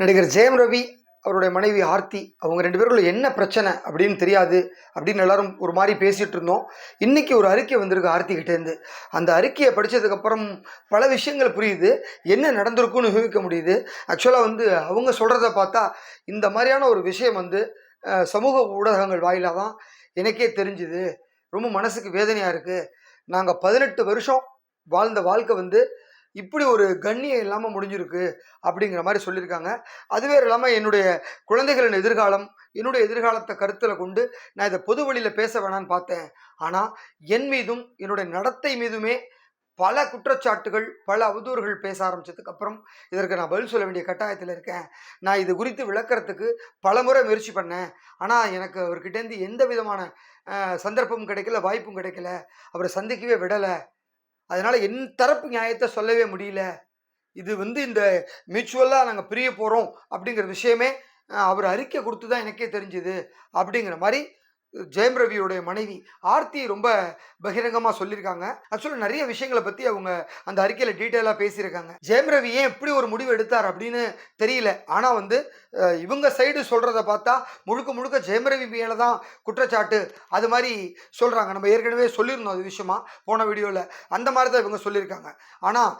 நடிகர் ஜெயம் ரவி அவருடைய மனைவி ஆர்த்தி அவங்க ரெண்டு பேருக்குள்ள என்ன பிரச்சனை அப்படின்னு தெரியாது அப்படின்னு எல்லாரும் ஒரு மாதிரி பேசிகிட்டு இருந்தோம். இன்றைக்கி ஒரு அறிக்கை வந்திருக்கு ஆர்த்தி கிட்டேருந்து அந்த அறிக்கையை படித்ததுக்கப்புறம் பல விஷயங்கள் புரியுது. என்ன நடந்திருக்குன்னு யூகிக்க முடியுது. ஆக்சுவலாக வந்து அவங்க சொல்கிறத பார்த்தா இந்த மாதிரியான ஒரு விஷயம் வந்து சமூக ஊடகங்கள் வாயிலாக தான் எனக்கே தெரிஞ்சுது. ரொம்ப மனசுக்கு வேதனையாக இருக்குது நாங்கள் பதினெட்டு வருஷம் வாழ்ந்த வாழ்க்கை வந்து இப்படி ஒரு கண்ணியம் இல்லாமல் முடிஞ்சிருக்கு அப்படிங்கிற மாதிரி சொல்லியிருக்காங்க. அது இல்லாமல் என்னுடைய குழந்தைகளின் எதிர்காலம் என்னுடைய எதிர்காலத்தை கருத்தில் கொண்டு நான் இதை பொது வழியில் பேச வேணான்னு பார்த்தேன். ஆனால் என் மீதும் என்னுடைய நடத்தை மீதுமே பல குற்றச்சாட்டுகள் பல அவதூறுகள் பேச ஆரம்பித்ததுக்கு அப்புறம் இதற்கு நான் பதில் சொல்ல வேண்டிய கட்டாயத்தில் இருக்கேன். நான் இது குறித்து விளக்கிறதுக்கு பல முறை முயற்சி பண்ணேன். ஆனால் எனக்கு அவர்கிட்டேருந்து எந்த விதமான சந்தர்ப்பமும் கிடைக்கல வாய்ப்பும் கிடைக்கல. அவரை சந்திக்கவே விடலை. அதனால் என் தரப்பு நியாயத்தை சொல்லவே முடியல. இது வந்து இந்த மியூச்சுவலாக நாங்கள் பிரிய போகிறோம் அப்படிங்கிற விஷயமே அவர் அறிக்கை கொடுத்து தான் எனக்கே தெரிஞ்சுது அப்படிங்கிற மாதிரி ஜெயம் ரவியோடைய மனைவி ஆர்த்தி ரொம்ப பகிரங்கமாக சொல்லியிருக்காங்க. ஆக்சுவலாக நிறைய விஷயங்களை பற்றி அவங்க அந்த அறிக்கையில் டீட்டெயிலாக பேசியிருக்காங்க. ஜெயம் ரவி ஏன் எப்படி ஒரு முடிவு எடுத்தார் அப்படின்னு தெரியல. ஆனால் வந்து இவங்க சைடு சொல்கிறத பார்த்தா முழுக்க முழுக்க ஜெயம் ரவி மேலே தான் குற்றச்சாட்டு. அது மாதிரி சொல்கிறாங்க நம்ம ஏற்கனவே சொல்லியிருந்தோம் அது விஷயமா போன வீடியோவில் அந்த மாதிரி தான் இவங்க சொல்லியிருக்காங்க. ஆனால்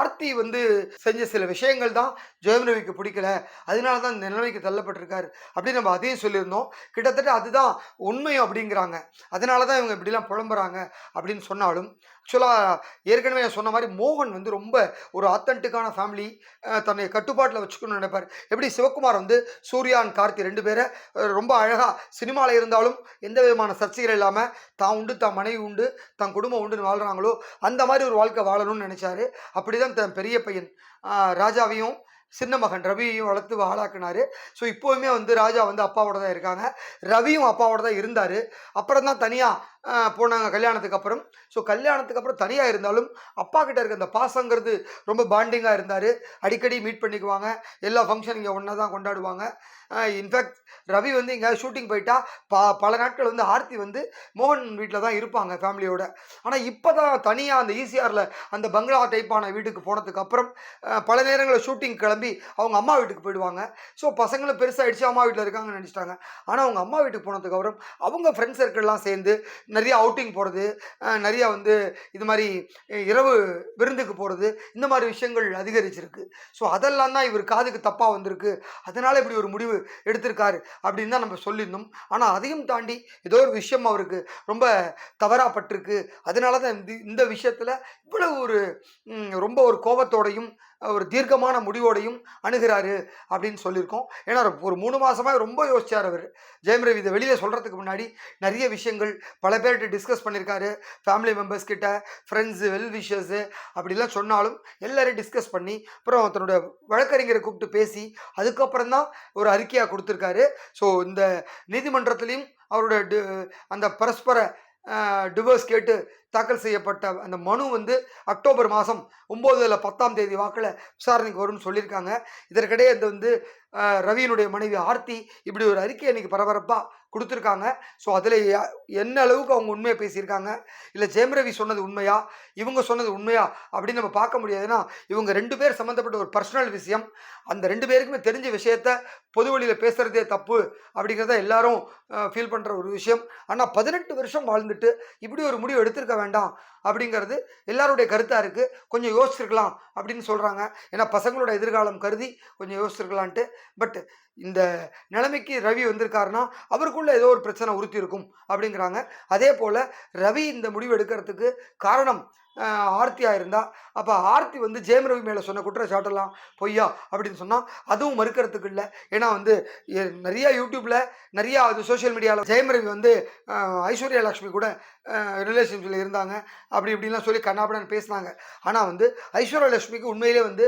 ஆர்த்தி வந்து செஞ்ச சில விஷயங்கள் தான் ஜெயம் ரவிக்கு பிடிக்கல. அதனால தான் இந்த நிலைமைக்கு தள்ளப்பட்டிருக்காரு. அப்படின்னு நம்ம அதையும் சொல்லியிருந்தோம். கிட்டத்தட்ட அதுதான் உண்மையும் அப்படிங்கிறாங்க. அதனால தான் இவங்க இப்படிலாம் புலம்புறாங்க அப்படின்னு சொன்னாலும் ஆக்சுவலாக ஏற்கனவே நான் சொன்ன மாதிரி மோகன் வந்து ரொம்ப ஒரு ஆத்தன்டிக்கான ஃபேமிலி தன்னை கட்டுப்பாட்டில் வச்சுக்கணும்னு நினைப்பார். எப்படி? சிவகுமார் வந்து சூர்யா அண்ட் கார்த்தி ரெண்டு பேரை ரொம்ப அழகாக சினிமாவில் இருந்தாலும் எந்த விதமான சர்ச்சைகள் இல்லாமல் தான் உண்டு தான் மனைவி உண்டு தன் குடும்பம் உண்டுன்னு வாழ்கிறாங்களோ அந்த மாதிரி ஒரு வாழ்க்கை வாழணும்னு நினச்சாரு. அப்படி தான் தன் பெரிய பையன் ராஜாவையும் சின்ன மகன். ரவியையும் வளர்த்து ஆளாக்குனாரு. ஸோ இப்போவுமே வந்து ராஜா வந்து அப்பாவோட தான் இருக்காங்க. ரவியும் அப்பாவோட தான் இருந்தார். அப்புறம் தான் தனியாக போனாங்க கல்யாணத்துக்கு அப்புறம். ஸோ கல்யாணத்துக்கு அப்புறம் தனியாக இருந்தாலும் அப்பா கிட்ட இருக்க அந்த பாசங்கிறது ரொம்ப பாண்டிங்காக இருந்தார். அடிக்கடி மீட் பண்ணிக்குவாங்க. எல்லா ஃபங்க்ஷன் இங்கே ஒன்றா தான் கொண்டாடுவாங்க. இன்ஃபேக்ட் ரவி வந்து இங்கே ஷூட்டிங் போயிட்டா ப பல நாட்கள் வந்து ஆர்த்தி வந்து மோகன் வீட்டில் தான் இருப்பாங்க ஃபேமிலியோட ஆனால் இப்போ தான் தனியாக அந்த ஈசிஆரில் அந்த பங்களா டைப்பான வீட்டுக்கு போனதுக்கு அப்புறம் பல நேரங்களில் ஷூட்டிங் கிளம்பி அவங்க அம்மா வீட்டுக்கு போயிடுவாங்க. ஸோ பசங்களும் பெருசாகிடுச்சு அம்மா வீட்டில் இருக்காங்கன்னு நினச்சிட்டாங்க. ஆனால் அவங்க அம்மா வீட்டுக்கு போனதுக்கு அப்புறம் அவங்க ஃப்ரெண்ட்ஸ் சர்க்கிள்லாம் சேர்ந்து நிறைய அவுட்டிங் போகிறது நிறையா வந்து இது மாதிரி இரவு விருந்துக்கு போகிறது இந்த மாதிரி விஷயங்கள் அதிகரிச்சிருக்கு. ஸோ அதெல்லாம் தான் இவர் காதுக்கு தப்பாக வந்திருக்கு. அதனால் இப்படி ஒரு முடிவு எடுத்திருக்காரு அப்படின்னு தான் நம்ம சொல்லியிருந்தோம். ஆனால் அதையும் தாண்டி ஏதோ ஒரு விஷயம் அவருக்கு ரொம்ப தவறாப்பட்டிருக்கு அதனால தான் இந்த இந்த விஷயத்தில் இவ்வளவு ஒரு ரொம்ப ஒரு கோபத்தோடையும் ஒரு தீர்க்கமான முடிவோடையும் அணுகிறாரு அப்படின்னு சொல்லியிருக்கோம். ஏன்னா ஒரு மூணு மாதமாக ரொம்ப யோசிச்சார் அவர். ஜெயம் ரவி இதை வெளியே சொல்கிறதுக்கு முன்னாடி நிறைய விஷயங்கள் பல பேர்கிட்ட டிஸ்கஸ் பண்ணியிருக்காரு. ஃபேமிலி மெம்பர்ஸ் கிட்ட ஃப்ரெண்ட்ஸு வெல் விஷர்ஸு அப்படிலாம் சொன்னாலும் எல்லாரையும் டிஸ்கஸ் பண்ணி அப்புறம் தன்னோட வழக்கறிஞரை கூப்பிட்டு பேசி அதுக்கப்புறம் தான் ஒரு அறிக்கையாக கொடுத்துருக்காரு. ஸோ இந்த நீதிமன்றத்துலேயும் அவரோட அந்த பரஸ்பர டிவோர்ஸ் கேட்டு தாக்கல் செய்யப்பட்ட அந்த மனு வந்து அக்டோபர் மாதம் ஒம்போதுல பத்தாம் தேதி வாக்கில் விசாரணைக்கு வரும்னு சொல்லியிருக்காங்க. இதற்கிடையே இந்த வந்து ரவியினுடைய மனைவி ஆர்த்தி இப்படி ஒரு அறிக்கை இன்னைக்கு பரபரப்பாக கொடுத்துருக்காங்க. ஸோ அதில் என்ன அளவுக்கு அவங்க உண்மையை பேசியிருக்காங்க? இல்லை ஜெயம் ரவி சொன்னது உண்மையா? இவங்க சொன்னது உண்மையா? அப்படின்னு நம்ம பார்க்க முடியாதுன்னா இவங்க ரெண்டு பேர் சம்மந்தப்பட்ட ஒரு பர்சனல் விஷயம். அந்த ரெண்டு பேருக்குமே தெரிஞ்ச விஷயத்த பொது வழியில் பேசுகிறதே தப்பு அப்படிங்கிறத எல்லாரும் ஃபீல் பண்ணுற ஒரு விஷயம். ஆனால் பதினெட்டு வருஷம் வாழ்ந்துட்டு இப்படி ஒரு முடிவு எடுத்திருக்க வேண்டாம் அப்படிங்கிறது எல்லாருடைய கருத்தாக இருக்குது கொஞ்சம் யோசிச்சிருக்கலாம் அப்படின்னு சொல்கிறாங்க ஏன்னா பசங்களோட எதிர்காலம் கருதி கொஞ்சம் யோசிச்சிருக்கலான்ட்டு. பட் இந்த நிலைமைக்கு ரவி வந்திருக்காருன்னா அவருக்குள்ளே ஏதோ ஒரு பிரச்சனை உறுத்தி இருக்கும் அப்படிங்கிறாங்க. அதே போல் ரவி இந்த முடிவு எடுக்கிறதுக்கு காரணம் ஆர்த்தியாக இருந்தால் அப்போ ஆர்த்தி வந்து ஜெயம் ரவி மேலே சொன்ன குற்றச்சாட்டெல்லாம் பொய்யா அப்படின்னு சொன்னால் அதுவும் மறுக்கிறதுக்கு இல்லை. ஏன்னா வந்து நிறையா யூடியூப்பில் நிறையா அது சோஷியல் மீடியாவில் ஜெயம் ரவி வந்து ஐஸ்வர்யா லக்ஷ்மி கூட ரிலேஷன்ஷிப்பில் இருந்தாங்க. அப்படி இப்படிலாம் சொல்லி கண்ணாபடன் பேசினாங்க. ஆனால் வந்து ஐஸ்வர்யா லக்ஷ்மிக்கு உண்மையிலே வந்து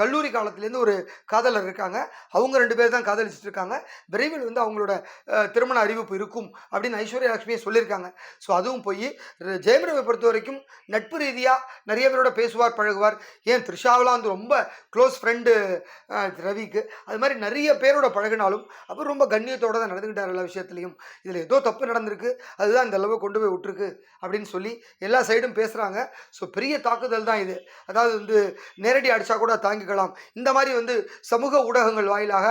கல்லூரி காலத்துலேருந்து ஒரு காதலர் இருக்காங்க. அவங்க ரெண்டு பேர் தான் காதலிச்சிட்டு இருக்காங்க. விரைவில் வந்து அவங்களோட திருமண அறிவிப்பு இருக்கும் அப்படின்னு ஐஸ்வர்யா லக்ஷ்மியை சொல்லியிருக்காங்க. ஸோ அதுவும் போய் ஜெயம் ரவி பொறுத்த வரைக்கும் நட் நட்பு ரீதியாக நிறைய பேரோட பேசுவார் பழகுவார். ஏன் த்ரிஷாவெலாம் வந்து ரொம்ப க்ளோஸ் ஃப்ரெண்டு ரவிக்கு. அது மாதிரி நிறைய பேரோட பழகினாலும் அவர் ரொம்ப கண்ணியத்தோடு தான் நடந்துக்கிட்டார் எல்லா விஷயத்துலையும். இதில் ஏதோ தப்பு நடந்திருக்கு அதுதான் இந்த அளவு கொண்டு போய் விட்டுருக்கு அப்படின்னு சொல்லி எல்லா சைடும் பேசுகிறாங்க ஸோ பெரிய தாக்குதல் தான் இது. அதாவது வந்து நேரடி அடித்தா கூட தாங்கிக்கலாம். இந்த மாதிரி வந்து சமூக ஊடகங்கள் வாயிலாக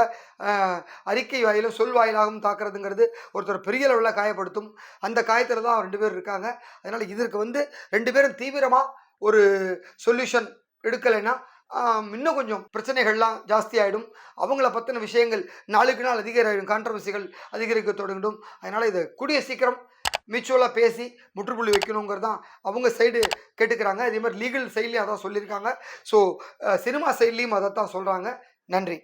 அறிக்கை வாயிலும் சொல் வாயிலாகவும் தாக்குறதுங்கிறது ஒருத்தர் பெரிய அளவில் காயப்படுத்தும். அந்த காயத்தில் தான் ரெண்டு பேர் இருக்காங்க. அதனால் இதற்கு வந்து ரெண்டு பேரும் தீவிரமாக ஒரு சொல்யூஷன் எடுக்கலைன்னா இன்னும் கொஞ்சம் பிரச்சனைகள்லாம் ஜாஸ்தி ஆகிடும் அவங்கள பற்றின விஷயங்கள் நாளுக்கு நாள் அதிகரிக்கும் கான்ட்ரவர்சிகள் அதிகரிக்க தொடங்கிடும். அதனால் இதை கூடிய சீக்கிரம் மியூச்சுவலாக பேசி முற்றுப்புள்ளி வைக்கணுங்கிறது தான் அவங்க சைடு கேட்டுக்கிறாங்க. அதே மாதிரி லீகல் சைட்லேயும் அதான் சொல்லியிருக்காங்க. ஸோ சினிமா சைட்லேயும் அதை தான் சொல்கிறாங்க நன்றி.